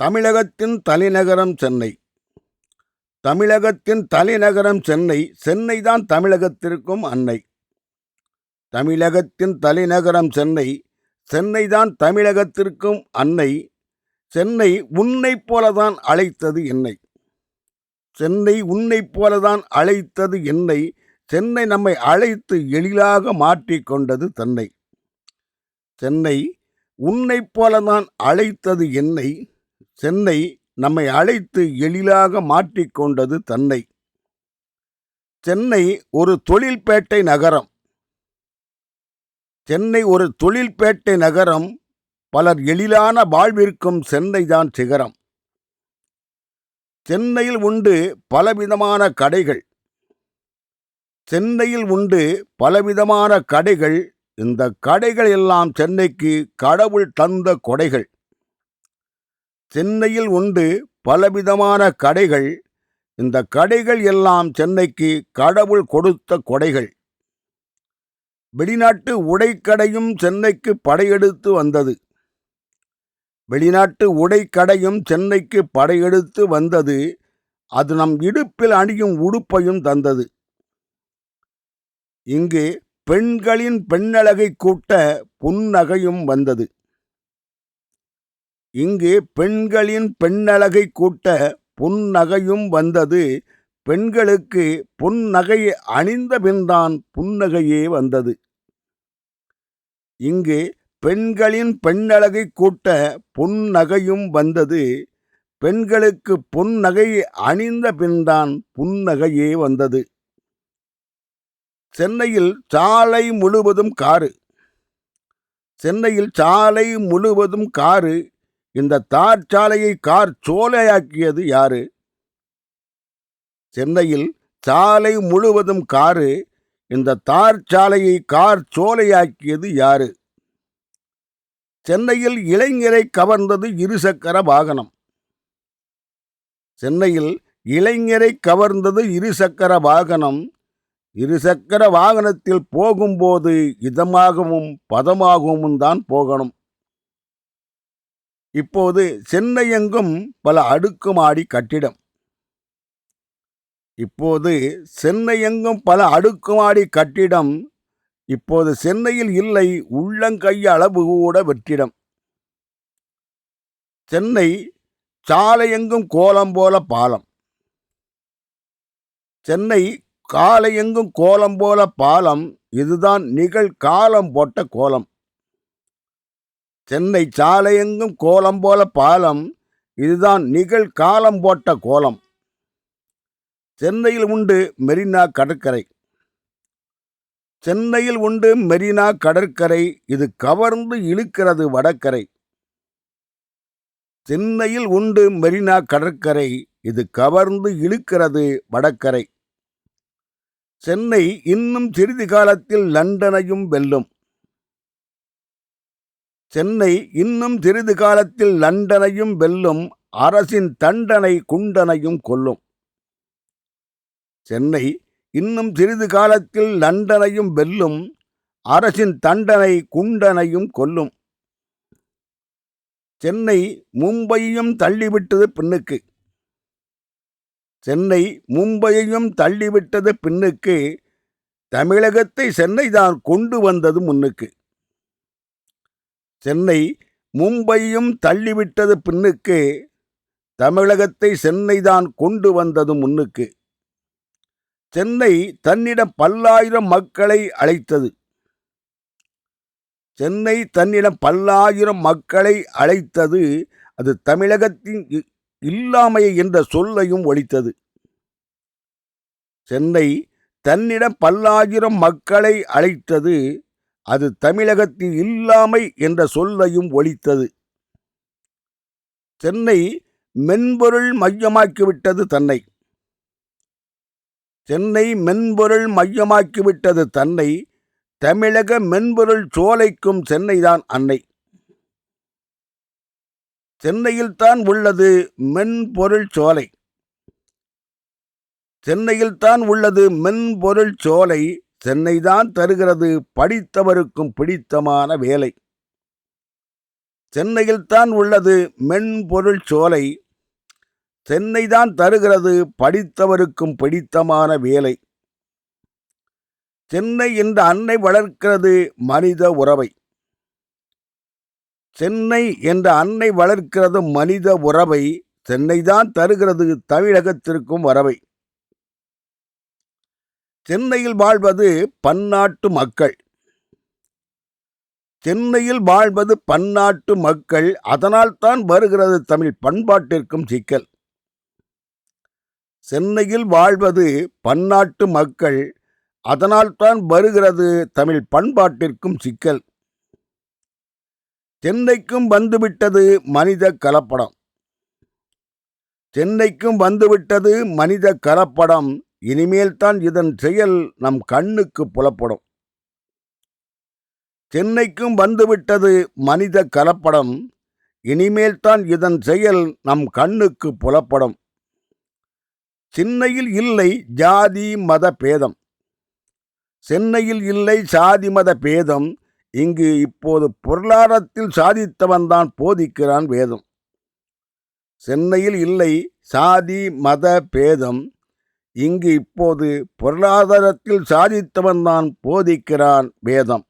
தமிழகத்தின் தலைநகரம் சென்னை. தமிழகத்தின் தலைநகரம் சென்னை சென்னை தான் தமிழகத்திற்கும் அன்னை. தமிழகத்தின் தலைநகரம் சென்னை சென்னை தான் தமிழகத்திற்கும் அன்னை. சென்னை உன்னைப் போலதான் அழைத்தது என்னை. சென்னை உன்னைப் போலதான் அழைத்தது என்னை. சென்னை நம்மை அழைத்து எளிதாக மாற்றிக்கொண்டது தன்னை. சென்னை உன்னைப் போலதான் அழைத்தது என்னை. சென்னை நம்மை அழைத்து எளிதாக மாற்றிக்கொண்டது தன்னை. சென்னை ஒரு தொழில்பேட்டை நகரம். சென்னை ஒரு தொழில்பேட்டை நகரம் பலர் எழிலான வாழ்விற்கும் சென்னைதான் சிகரம். சென்னையில் உண்டு பலவிதமான கடைகள். சென்னையில் உண்டு பலவிதமான கடைகள். இந்த கடைகள் எல்லாம் சென்னைக்கு கடவுள் தந்த கொடைகள். சென்னையில் உண்டு பலவிதமான கடைகள். இந்த கடைகள் எல்லாம் சென்னைக்கு கடவுள் கொடுத்த கொடைகள். வெளிநாட்டு உடைக்கடையும் சென்னைக்கு படையெடுத்து வந்தது. வெளிநாட்டு உடைக்கடையும் சென்னைக்கு படையெடுத்து வந்தது. அது நம் இடுப்பில் அணியும் உடுப்பையும் தந்தது. இங்கு பெண்களின் பெண்ணழகை கூட்ட புன்னகையும் வந்தது. இங்கு பெண்களின் பெண்ணழகை கூட்ட புன்னகையும் வந்தது. பெண்களுக்கு புன்னகை அணிந்த பின்தான் புன்னகையே வந்தது. இங்கு பெண்களின் பெண்ணழகை கூட்ட புன்னகையும் வந்தது. பெண்களுக்கு புன்னகை அணிந்த பின்தான் புன்னகையே வந்தது. சென்னையில் சாலை முழுவதும் காரு சென்னையில் சாலை முழுவதும் காரு இந்த தார் சாலையை கார் சோலையாக்கியது யாரு? சென்னையில் சாலை முழுவதும் காரு இந்த தார் சாலையை கார் சோலையாக்கியது யாரு? சென்னையில் இளைஞரை கவர்ந்தது இருசக்கர வாகனம். சென்னையில் இளைஞரை கவர்ந்தது இருசக்கர வாகனம். இருசக்கர வாகனத்தில் போகும்போது இதமாகவும் பதமாகவும் தான் போகணும். இப்போது சென்னை எங்கும் பல அடுக்குமாடி கட்டிடம். இப்போது சென்னை எங்கும் பல அடுக்குமாடி கட்டிடம். இப்போது சென்னையில் இல்லை உள்ளங்கை அளவு கூட வெற்றிடம். சென்னை சாலையெங்கும் கோலம் போல பாலம். சென்னை காலையெங்கும் கோலம் போல பாலம் இதுதான் நிகழ்காலம் போட்ட கோலம். சென்னை சாலையெங்கும் கோலம் போல பாலம் இதுதான் நிகழ் காலம் போட்ட கோலம். சென்னையில் உண்டு மெரினா கடற்கரை. சென்னையில் உண்டு மெரினா கடற்கரை இது கவர்ந்து இழுக்கிறது வடக்கரை. சென்னையில் உண்டு மெரினா கடற்கரை இது கவர்ந்து இழுக்கிறது வடக்கரை. சென்னை இன்னும் சிறிது காலத்தில் லண்டனையும் வெல்லும். சென்னை இன்னும் சிறிது காலத்தில் லண்டனையும் வெல்லும் அரசின் தண்டனை குண்டனையும் கொல்லும். சென்னை இன்னும் சிறிது காலத்தில் லண்டனையும் வெல்லும் அரசின் தண்டனை குண்டனையும் கொல்லும். சென்னை மும்பையும் தள்ளிவிட்டது பின்னுக்கு. சென்னை மும்பையையும் தள்ளிவிட்டது பின்னுக்கு. தமிழகத்தை சென்னை தான் கொண்டு வந்தது முன்னுக்கு. சென்னை மும்பையும் தள்ளிவிட்டது பின்னுக்கு தமிழகத்தை சென்னை தான் கொண்டு வந்தது முன்னுக்கு. சென்னை தன்னிடம் பல்லாயிரம் மக்களை அழைத்தது. சென்னை தன்னிடம் பல்லாயிரம் மக்களை அழைத்தது அது தமிழகத்தின் இல்லாமை என்ற சொல்லையும் ஒழித்தது. சென்னை தன்னிடம் பல்லாயிரம் மக்களை அழைத்தது அது தமிழகத்தில் இல்லாமை என்ற சொல்லையும் ஒழித்தது. சென்னை மென்பொருள் மையமாக்கிவிட்டது தன்னை. சென்னை மென்பொருள் மையமாக்கிவிட்டது தன்னை. தமிழக மென்பொருள் சோலைக்கும் சென்னைதான் அன்னை. சென்னையில்தான் உள்ளது மென்பொருள் சோலை. சென்னையில்தான் உள்ளது மென்பொருள் சோலை. சென்னைதான் தருகிறது படித்தவருக்கும் பிடித்தமான வேலை. சென்னையில்தான் உள்ளது மென்பொருள் சோலை. சென்னைதான் தருகிறது படித்தவருக்கும் பிடித்தமான வேலை. சென்னை என்ற அன்னை வளர்க்கிறது மனித உறவை. சென்னை என்ற அன்னை வளர்க்கிறது மனித உறவை. சென்னைதான் தருகிறது தமிழகத்திற்கும் வரவை. சென்னையில் வாழ்வது பன்னாட்டு மக்கள். சென்னையில் வாழ்வது பன்னாட்டு மக்கள் அதனால் தான் வருகிறது தமிழ் பண்பாட்டிற்கும் சிக்கல். சென்னையில் வாழ்வது பன்னாட்டு மக்கள் அதனால் தான் வருகிறது தமிழ் பண்பாட்டிற்கும் சிக்கல். சென்னைக்கும் வந்துவிட்டது மனித கலப்படம். சென்னைக்கும் வந்துவிட்டது மனித கலப்படம். இனிமேல்தான் இதன் செயல் நம் கண்ணுக்கு புலப்படும். சென்னைக்கும் வந்துவிட்டது மனித கலப்படம். இனிமேல்தான் இதன் செயல் நம் கண்ணுக்கு புலப்படும். சென்னையில் இல்லை ஜாதி மத பேதம். சென்னையில் இல்லை சாதி மத பேதம். இங்கு இப்போது பொருளாதாரத்தில் சாதித்தவன்தான் போதிக்கிறான் வேதம். சென்னையில் இல்லை சாதி மத பேதம். இங்கு இப்போது பொருளாதாரத்தில் சாதித்தவன்தான் போதிக்கிறான் வேதம்.